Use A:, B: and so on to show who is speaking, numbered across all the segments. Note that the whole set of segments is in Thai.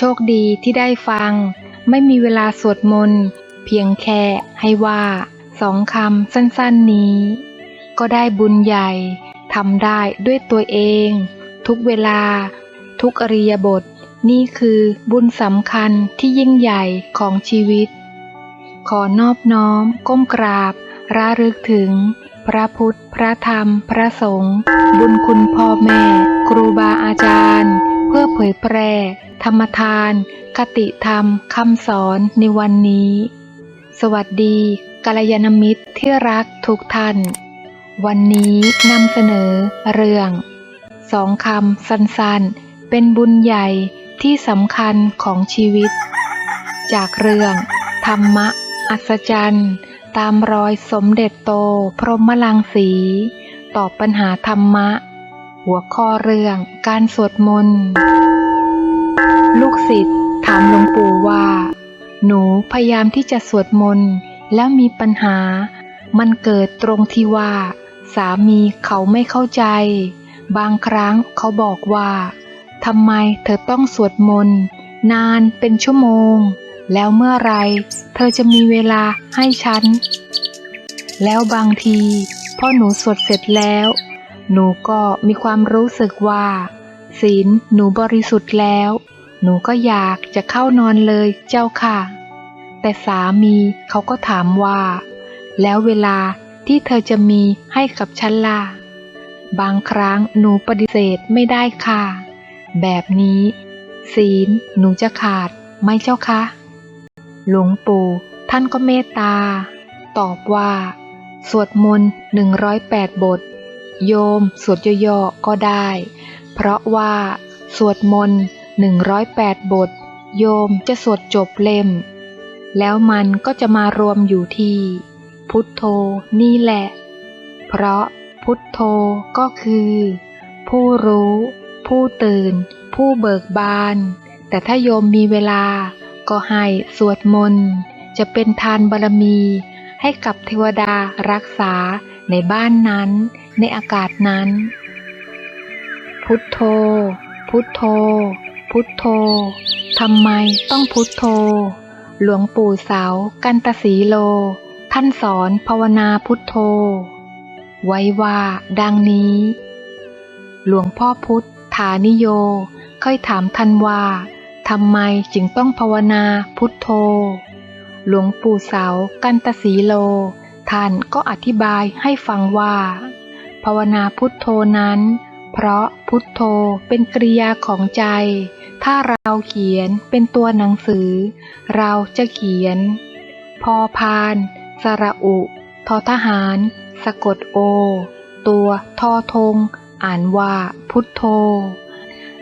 A: โชคดีที่ได้ฟัง ไม่มีเวลาสวดมนต์ เพียงแค่ให้ว่าสองคำสั้นๆนี้ ก็ได้บุญใหญ่ทำได้ด้วยตัวเอง ทุกเวลา ทุกอริยบท นี่คือบุญสำคัญที่ยิ่งใหญ่ของชีวิต ขอนอบน้อม ก้มกราบระลึกถึง พระพุทธ พระธรรม พระสงฆ์บุญคุณพ่อแม่ ครูบาอาจารย์ เพื่อเผยแพร่ ธรรมทาน คติธรรมคำสอนในวันนี้ สวัสดีกัลยาณมิตรที่รักทุกท่าน วันนี้นำเสนอเรื่องสองคำสั้นๆ เป็นบุญใหญ่ที่สำคัญของชีวิต จากเรื่อง ธรรมะ อัศจรรย์ ตามรอยสมเด็จโตพรหมลังสี ตอบปัญหาธรรมะ หัวข้อเรื่องการสวดมนต์ ลูกศิษย์ถามหลวงปู่ว่า หนูพยายามที่จะสวดมนต์แล้วมีปัญหา มันเกิดตรงที่ว่า สามีเขาไม่เข้าใจ บางครั้งเขาบอกว่าทำไมเธอต้องสวดมนต์นานเป็นชั่วโมง แล้วเมื่อไรเธอจะมีเวลาให้ฉัน แล้วบางทีพอหนูสวดเสร็จแล้ว หนูก็มีความรู้สึกว่า ศีลหนูบริสุทธิ์แล้ว หนูก็อยากจะเข้านอนเลยเจ้าค่ะ แต่สามีเขาก็ถามว่า แล้วเวลาที่เธอจะมีให้กับฉันล่ะ บางครั้งหนูปฏิเสธไม่ได้ค่ะ แบบนี้ ศีลหนูจะขาดไหมเจ้าคะหลวงปู่ท่านก็เมตตา ตอบว่า สวดมนต์หนึ่งร้อยแปดบท โยมสวดย่อๆก็ได้ เพราะว่า สวดมนต์ หนึ่งร้อยแปดบท โยมจะสวดจบเล่ม แล้วมันก็จะมารวมอยู่ที่ พุทโธนี่แหละ เพราะพุทโธก็คือ ผู้รู้ ผู้ตื่น ผู้เบิกบาน แต่ถ้าโยมมีเวลาก็ให้สวดมนต์ จะเป็นทานบารมี ให้กับเทวดารักษาในบ้านนั้น ในอากาศนั้น พุทโธ พุทโธ พุทโธ ทำไมต้องพุทโธ หลวงปู่เสา กันตสีโล ท่านสอนภาวนาพุทโธ ไว้ว่าดังนี้ หลวงพ่อพุทธานิโย เคยถามท่านว่า ทำไมจึงต้องภาวนาพุทโธ หลวงปู่เสา กันตสีโล ท่านก็อธิบายให้ฟังว่า ภาวนาพุทโธนั้นเพราะพุทโธเป็นกริยาของใจ ถ้าเราเขียนเป็นตัวหนังสือ เราจะเขียน พอพาน สระอุ ทอทหาร สะกดโอ ตัวทอทง อ่านว่าพุทโธ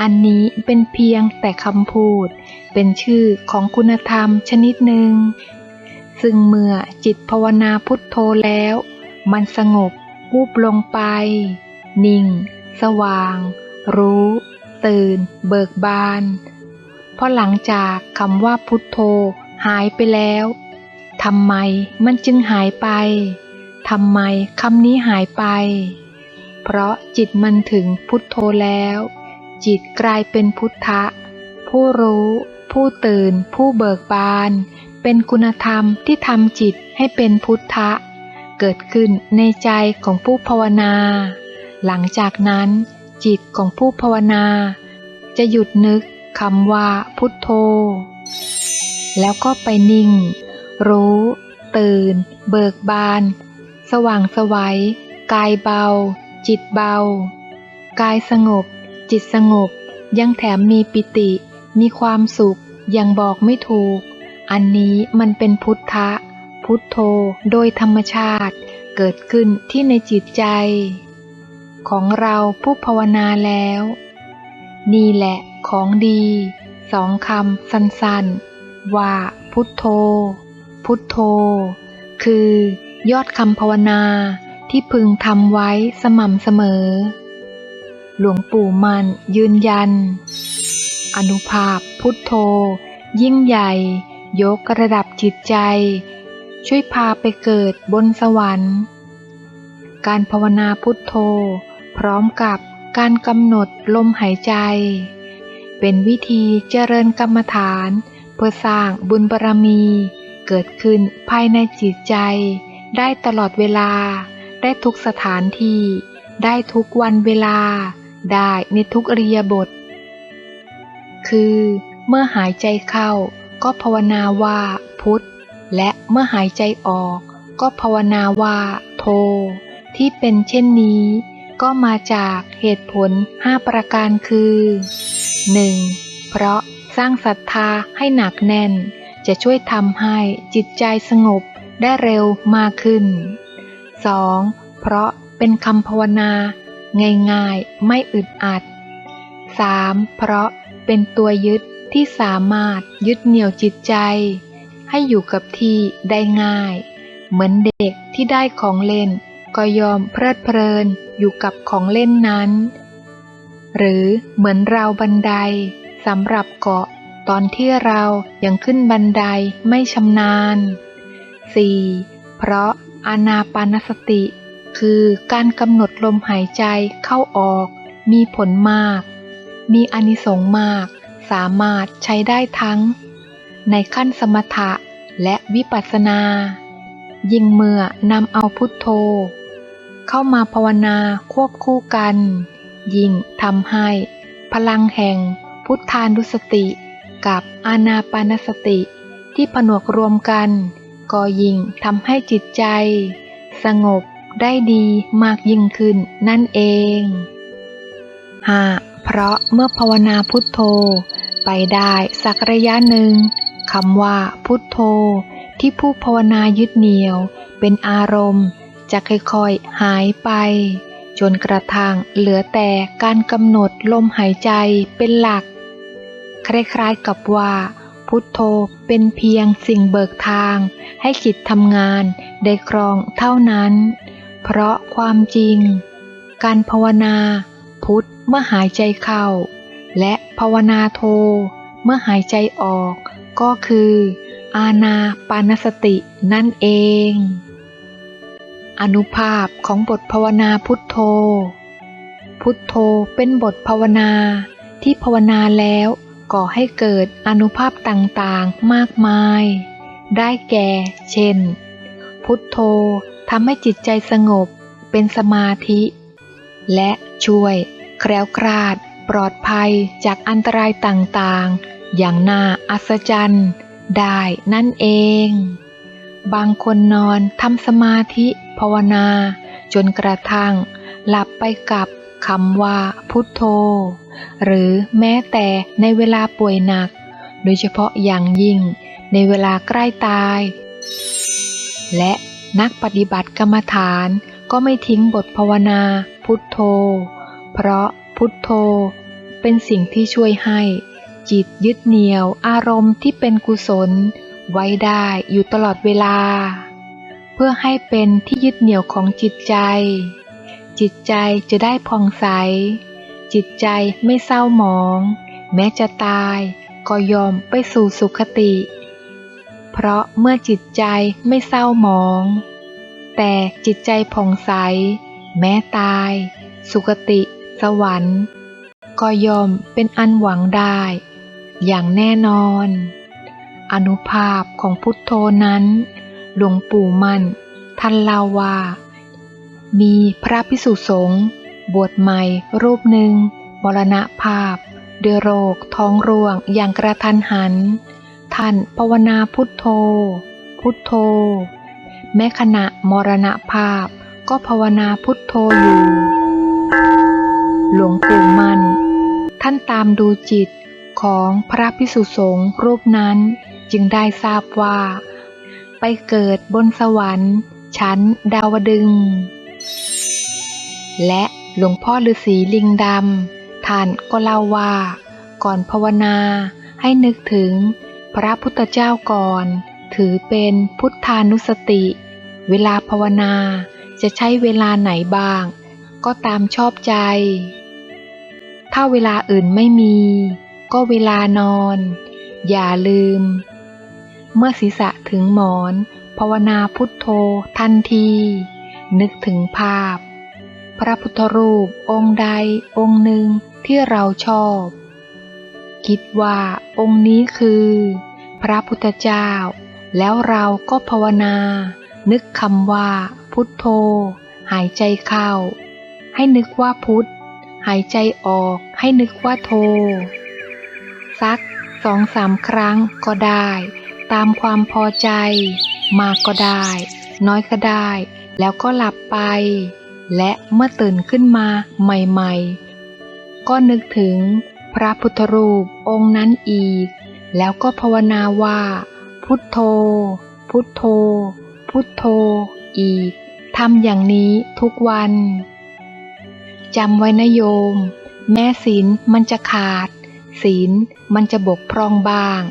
A: อันนี้เป็นเพียงแต่คำพูด เป็นชื่อของคุณธรรมชนิดหนึ่ง ซึ่งเมื่อจิตภาวนาพุทโธแล้ว มันสงบวูบลงไป นิ่ง สว่าง รู้ ตื่น เบิกบาน เพราะหลังจากคำว่าพุทโธหายไปแล้วทำไมมันจึงหายไปทำไมคำนี้หายไป เพราะจิตมันถึงพุทโธแล้ว จิตกลายเป็นพุทธะ ผู้รู้ ผู้ตื่น ผู้เบิกบาน เป็นคุณธรรมที่ทำจิตให้เป็นพุทธะ เกิดขึ้นในใจของผู้ภาวนา หลังจากนั้น จิตของผู้ภาวนา จะหยุดนึกคำว่าพุทโธ แล้วก็ไปนิ่ง รู้ ตื่น เบิกบาน สว่างสวัยกายเบา จิตเบา กายสงบ จิตสงบ ยังแถมมีปิติ มีความสุข ยังบอกไม่ถูก อันนี้มันเป็นพุทธะ พุทโธโดยธรรมชาติเกิดขึ้นที่ในจิตใจ ของเราผู้ภาวนาแล้ว นี่แหละของดีสองคำสั้นๆ ว่าพุทโธ พุทโธ คือยอดคำภาวนาที่พึงทำไว้สม่ำเสมอ หลวงปู่มันยืนยัน อนุภาพพุทโธ ยิ่งใหญ่ ยกระดับจิตใจ ช่วยพาไปเกิดบนสวรรค์ การภาวนาพุทโธ พร้อมกับการกำหนดลมหายใจ เป็นวิธีเจริญกรรมฐาน เพื่อสร้างบุญบารมี เกิดขึ้นภายในจิตใจ ได้ตลอดเวลา ได้ทุกสถานที่ ได้ทุกวันเวลา ได้ในทุกอริยบท คือเมื่อหายใจเข้าก็ภาวนาว่าพุทธและเมื่อหายใจออกก็ภาวนาว่าโท ที่เป็นเช่นนี้ ก็มาจากเหตุผล 5 ประการคือ 1. เพราะสร้างศรัทธาให้หนักแน่น จะช่วยทำให้จิตใจสงบได้เร็วมากขึ้น 2. เพราะเป็นคำภาวนา ง่ายๆ ไม่อึดอัด 3. เพราะเป็นตัวยึดที่สามารถยึดเหนี่ยวจิตใจ ให้อยู่กับที่ได้ง่าย เหมือนเด็กที่ได้ของเล่นก็ยอมเพลิดเพลิน อยู่กับของเล่นนั้น หรือเหมือนราวบันไดสำหรับเกาะตอนที่เรายังขึ้นบันไดไม่ชำนาญ 4. เพราะอานาปานสติ คือการกำหนดลมหายใจเข้าออก มีผลมาก มีอานิสงส์มาก สามารถใช้ได้ทั้ง ในขั้นสมถะและวิปัสสนา ยิ่งเมื่อนำเอาพุทโธ เข้ามาภาวนาควบคู่กัน ยิ่งทำให้ พลังแห่งพุทธานุสติ กับอานาปานสติ ที่ผนวกรวมกัน ก็ยิ่งทำให้จิตใจ สงบได้ดีมากยิ่งขึ้นนั่นเอง 5. เพราะเมื่อภาวนาพุทโธ ไปได้สักระยะหนึ่งคำว่าพุทโธที่ผู้ภาวนายึดเหนี่ยว เป็นอารมณ์ จะค่อยๆหายไป จนกระทั่งเหลือแต่การกำหนดลมหายใจเป็นหลัก คล้ายๆกับว่า พุทโธเป็นเพียงสิ่งเบิกทาง ให้จิตทำงานได้ครองเท่านั้น เพราะความจริง การภาวนาพุทธเมื่อหายใจเข้า และภาวนาโท เมื่อหายใจออกก็คือ อาณาปานสตินั่นเอง อนุภาพของบทภาวนาพุทโธ พุทโธเป็นบทภาวนาที่ภาวนาแล้วก่อให้เกิดอนุภาพต่างๆมากมาย ได้แก่ เช่น พุทโธทำให้จิตใจสงบเป็นสมาธิ และช่วยแคล้วคลาด ปลอดภัยจากอันตรายต่างๆ อย่างน่าอัศจรรย์ ได้นั่นเอง บางคนนอนทำสมาธิ ภาวนา จนกระทั่ง หลับไปกับคำว่าพุทโธ หรือแม้แต่ในเวลาป่วยหนัก โดยเฉพาะอย่างยิ่งในเวลาใกล้ตาย และนักปฏิบัติกรรมฐานก็ไม่ทิ้งบทภาวนาพุทโธ เพราะพุทโธ เป็นสิ่งที่ช่วยให้ จิตยึดเหนี่ยวอารมณ์ที่เป็นกุศล ไว้ได้อยู่ตลอดเวลา พื่อให้เป็นที่ยึดเหนี่ยวของจิตใจ จิตใจจะได้ผ่องใส จิตใจไม่เศร้าหมอง แม้จะตายก็ยอมไปสู่สุคติ เพราะเมื่อจิตใจไม่เศร้าหมอง แต่จิตใจผ่องใส แม้ตาย สุคติ สวรรค์ ก็ยอมเป็นอันหวังได้ อย่างแน่นอน อนุภาพของพุทโธนั้น หลวงปู่มั่น ท่านเล่าว่า มีพระพิสุสงฆ์บวชใหม่รูปหนึ่งมรณภาพด้วยโรคท้องร่วงอย่างกระทันหัน ท่านภาวนาพุทโธ พุทโธ แม้ขณะมรณภาพก็ภาวนาพุทโธอยู่ หลวงปู่มั่น ท่านตามดูจิตของพระพิสุสงฆ์รูปนั้นจึงได้ทราบว่า ไปเกิดบนสวรรค์ ชั้นดาวดึง และหลวงพ่อฤาษีลิงดำท่านก็เล่าว่า ก่อนภาวนาให้นึกถึงพระพุทธเจ้าก่อน ถือเป็นพุทธานุสติ เวลาภาวนาจะใช้เวลาไหนบ้าง ก็ตามชอบใจ ถ้าเวลาอื่นไม่มี ก็เวลานอน อย่าลืม เมื่อศีรษะถึงหมอน ภาวนาพุทโธทันที นึกถึงภาพ พระพุทธรูปองค์ใดองค์หนึ่งที่เราชอบ คิดว่าองค์นี้คือ พระพุทธเจ้า แล้วเราก็ภาวนา นึกคำว่า พุทโธ หายใจเข้า ให้นึกว่าพุทธหายใจออกให้นึกว่าโท สักสองสามครั้งก็ได้ ตามความพอใจ มากก็ได้ น้อยก็ได้ แล้วก็หลับไป และเมื่อตื่นขึ้นมาใหม่ๆ ก็นึกถึงพระพุทธรูปองค์นั้นอีก แล้วก็ภาวนาว่า พุทโธ พุทโธ พุทโธ อีกทำอย่างนี้ทุกวันจำไว้นะโยม แม้ศีลมันจะขาด ศีลมันจะบกพร่องบ้าง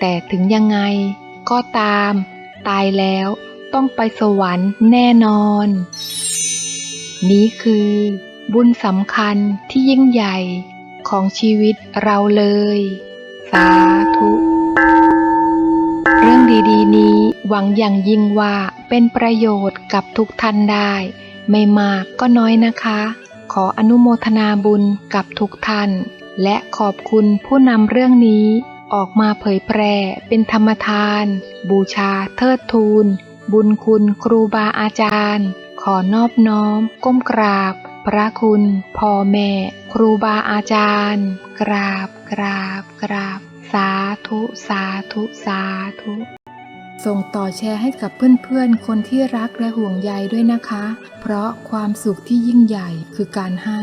A: แต่ถึงยังไงก็ตาม ตายแล้วต้องไปสวรรค์แน่นอน นี้คือ บุญสำคัญที่ยิ่งใหญ่ของชีวิตเราเลย สาธุ เรื่องดีๆ นี้หวังอย่างยิ่งว่าเป็นประโยชน์กับทุกท่านได้ ไม่มากก็น้อยนะคะ ขออนุโมทนาบุญกับทุกท่าน และขอบคุณผู้นำเรื่องนี้ ออกมาเผยแพร่เป็นธรรมทาน บูชาเทิดทูน บุญคุณครูบาอาจารย์ ขอนอบน้อม ก้มกราบ พระคุณพ่อแม่ ครูบาอาจารย์ กราบกราบกราบ สาธุสาธุสาธุ ส่งต่อแชร์ให้กับเพื่อนๆ คนที่รักและห่วงใยด้วยนะคะ เพราะความสุขที่ยิ่งใหญ่คือการให้